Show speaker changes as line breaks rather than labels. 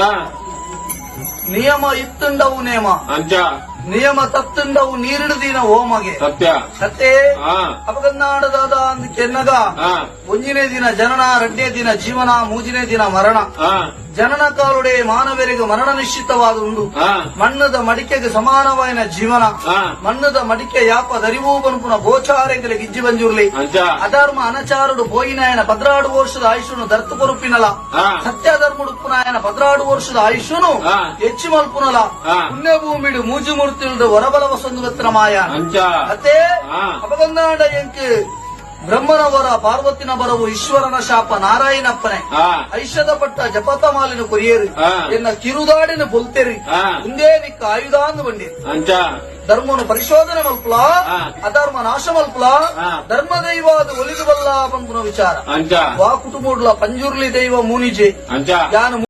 ಹಾ.
ನಿಯಮ ಇತ್ತುಂಡವು ನೇಮ.
ಅಂಚ
ನಿಯಮ ತತ್ತುಂಡವು ನೀರಿಡದಿನ ಓಮಗೆ
ಸತ್ಯ. ಸತ್ಯ.
ಅಪಗನ್ನಾಡದಾದ ಕೆನ್ನಗ. ಒಂಜನೇ ದಿನ ಜನನ ರಡ್ಡೇ ದಿನ ಜೀವನ ಮೂಜಿನೇ ದಿನ ಮರಣ. ಜನನ ಕಾಲುಡೆ ಮಾನವರಿಗೆ ಮರಣ ನಿಶ್ಚಿತವಾದ ಉಂಡು ಮಣ್ಣದ ಮಡಿಕೆಗೆ ಸಮಾನವಾಯಿನ ಜೀವನ. ಮಣ್ಣದ ಮಡಿಕೆ ಯಾಪ ದರಿವೂ ಬನುಪುನ ಗೋಚಾರೆಂಗಲೆ ಗಿಜ್ಜಿ ಬಂಜುರ್ಲಿ ಅಧರ್ಮ ಅನಚಾರುಡು ಬೋಯಿನಾಯನ ಪದ್ರಾಡು ವರ್ಷದ ಆಯುಷನು ದರ್ತು
ಕೊರುಪಿನಲ.
ಸತ್ಯಧರ್ಮುಡುಪ್ಪುನಾಯನ ಪದ್ರಾಡು ವರ್ಷದ
ಆಯುಷನು
ಹೆಚ್ಚು ಮಲ್ಪುನಲ ಪುಣ್ಯಭೂಮಿಡು ಮೂಜು திருண்டு
வரபலவ
சொந்தமாயான்
ಅತೆ
ಅಪಗಂಗಾಂಡ ಎಂಕು? ಬ್ರಹ್ಮನವರ ಪಾರ್ವತಿನ ಬರವು ಈಶ್ವರನ ಶಾಪ ನಾರಾಯಣಪ್ಪನೆ. ಐಷದ ಪಟ್ಟ ಜಪತ ಮಾಲಿನ ಕೊರಿಯರು. ಎನ್ನ ಕಿರುದಾಡಿನ ಬೊಲ್ತೆರಿ. ಮುಂದೆ ನಿಕ್ಕ ಆಯುಧ ಅಂದು
ಬಂಡಿ
ಧರ್ಮವನ್ನು ಪರಿಶೋಧನೆ ಮಲ್ಪುಲ? ಅಧರ್ಮ ನಾಶ ಮಲ್ಪುಲ? ಧರ್ಮ ದೈವ ಅದು ಒಲಿದು ಬಲ್ಲ ಪಂಪುನ ವಿಚಾರ. ವಾ ಕುಟುಂಬ ಪಂಜುರ್ಲಿ ದೈವ ಮೂನಿಜೆ. ಯಾನು